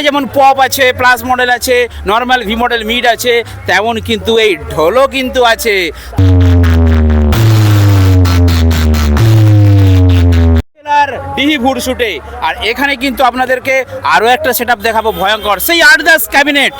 জায়গায় যেমন পপ আছে প্লাস মডেল আছে নর্মাল ভি মডেল মিড আছে, তেমন কিন্তু এই ঢোলও কিন্তু আছে। ডিহি ভুর শুটে আর এখানে কিন্তু আপনাদেরকে আরও একটা সেট দেখাবো ভয়ঙ্কর। সেই আটদাস ক্যাবিনেট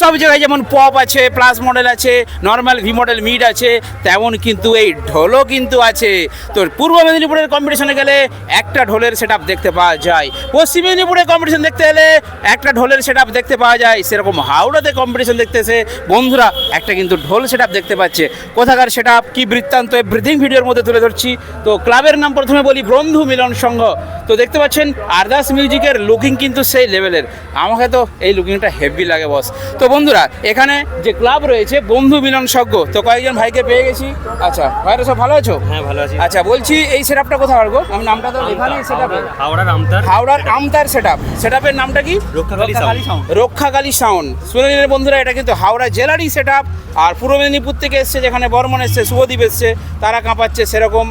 সব জায়গায় যেমন পপ আছে প্লাস মডেল আছে নর্মাল ভি মডেল মিড আছে, তেমন কিন্তু এই ঢোলও কিন্তু আছে। তো পূর্ব মেদিনীপুরের কম্পিটিশনে গেলে একটা ঢোলের সেট দেখতে পাওয়া যায়। পশ্চিম মেদিনীপুরের কম্পিটিশন দেখতে এলে একটা ঢোলের সেট দেখতে পাওয়া যায়। সেরকম হাওড়াতে কম্পিটিশন দেখতে এসে বন্ধুরা, একটা কিন্তু ঢোল সেট দেখতে পাচ্ছে। কোথাকার সেট কি বৃত্তান্ত? ব্রিথিং ভিডিওর মধ্যে তুলে ধরছি। তো ক্লাবের নাম প্রথমে বলি বন্ধু মিলন সংঘ। তো দেখতে পাচ্ছেন, আরদাস মিউজিকের লুকিং কিন্তু সেই লেভেলের আমাকে তো এই লুকিংটা হেভি লাগে বস তো বন্ধুরা এখানে যে ক্লাব রয়েছে বন্ধু মিলন সংঘ তো কয়েকজন ভাইকে পেয়ে গেছি। আচ্ছা ভাইরা সব ভালো আছো? হ্যাঁ ভালো আছি। আচ্ছা বলছি এই সেটআপটা কোথায় পারব আমি নামটা তো এখানেই সেটআপে হাওড়ার আমতার হাওড়ার আমতার সেটআপ সেটআপের নামটা কি? রক্ষাকালী সাউন্ড রক্ষাকালী সাউন্ড শুনে নিলেন বন্ধুরা এটা কিন্তু হাওড়া জেলারই সেটআপ আর পূর্ব মেদিনীপুর থেকে এসছে যেখানে বর্মন এসছে শুভদীপ এসছে তারা কাঁপাচ্ছে সেরকম।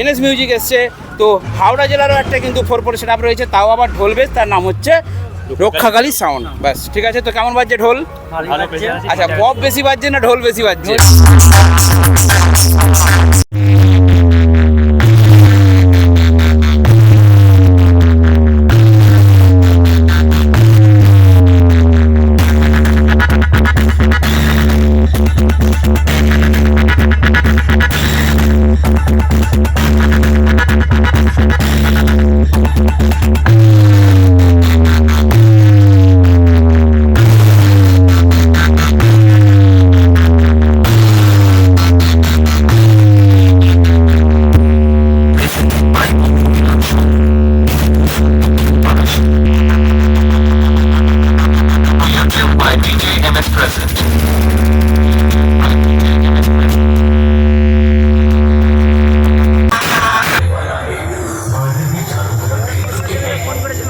এনএস মিউজিক এসছে। তো হাওড়া জেলারও একটা কিন্তু ফোর ফোর সেট রয়েছে তাও আবার ঢোলবে তার নাম হচ্ছে রক্ষাকালী সাউন্ড ব্যাস ঠিক আছে? তো কেমন বাজছে ঢোল? ভালো আচ্ছা পপ বেশি বাজছে না ঢোল বেশি বাজছে? by DJ Present.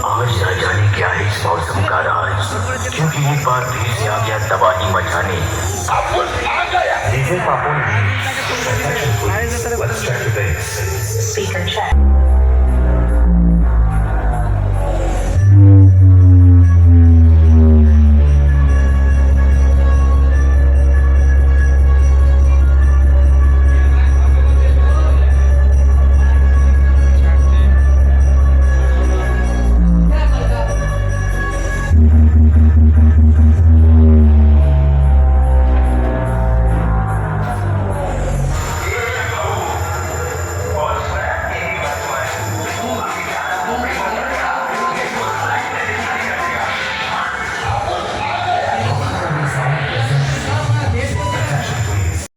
आज न जाने क्या है इस मौसम का राज क्योंकि एक बार फिर से आ गया तबाही मचाने डीजे पापुन Speaker check.